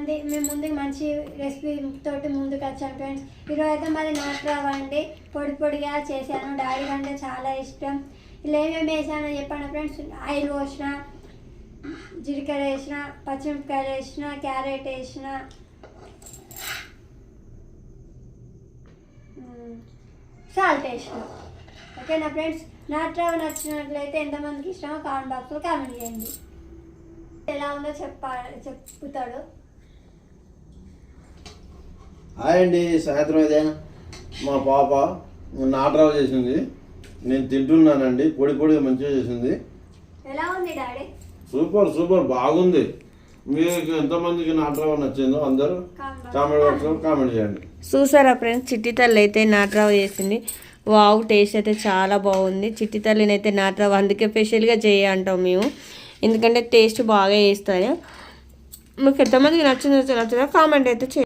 మంది మేము ముందుకు మంచి రెసిపీ తోటి ముందుకు వచ్చాను ఫ్రెండ్స్ ఈరోజు అయితే మరి నాటురావు రావండి పొడి పొడిగా చేశాను. డాడీ అంటే చాలా ఇష్టం. ఇలా ఏమేమి వేసానో చెప్పాను ఫ్రెండ్స్ ఆయిల్ పోసిన జీలకర్ర వేసిన పచ్చిమిరపకాయలు వేసిన క్యారెట్ వేసిన. సాల్ట్ వేసిన. ఓకేనా ఫ్రెండ్స్ నాటురావు నచ్చినట్లయితే ఎంతమందికి ఇష్టమో కామెంట్ బాక్స్లో కామెంట్ చేయండి. ఎలా ఉందో చెప్పా చెప్తాడు. హాయ్ అండి సాయంత్రం ఇదే మా పాప నాటరావు చేసింది. నేను తింటున్నానండి పొడి పొడిగా మంచిగా చేసింది. ఎలా ఉంది డాడీ? సూపర్ సూపర్ బాగుంది. మీకు ఎంతమందికి నాటరావు నచ్చిందో అందరూ కామెంట్ బాక్స్లో కామెంట్ చేయండి. చూసారా ఫ్రెండ్స్ చిట్టి తల్లి అయితే నాటరావు చేసింది. వావ్ టేస్ట్ అయితే చాలా బాగుంది. చిట్టి తల్లిని అయితే నాటరావు అందుకే స్పెషల్గా చేయ అంటాం మేము. ఎందుకంటే టేస్ట్ బాగా చేస్తాయి మీకు ఎంతమందికి నచ్చిందో నచ్చిందో కామెంట్ అయితే చేయండి.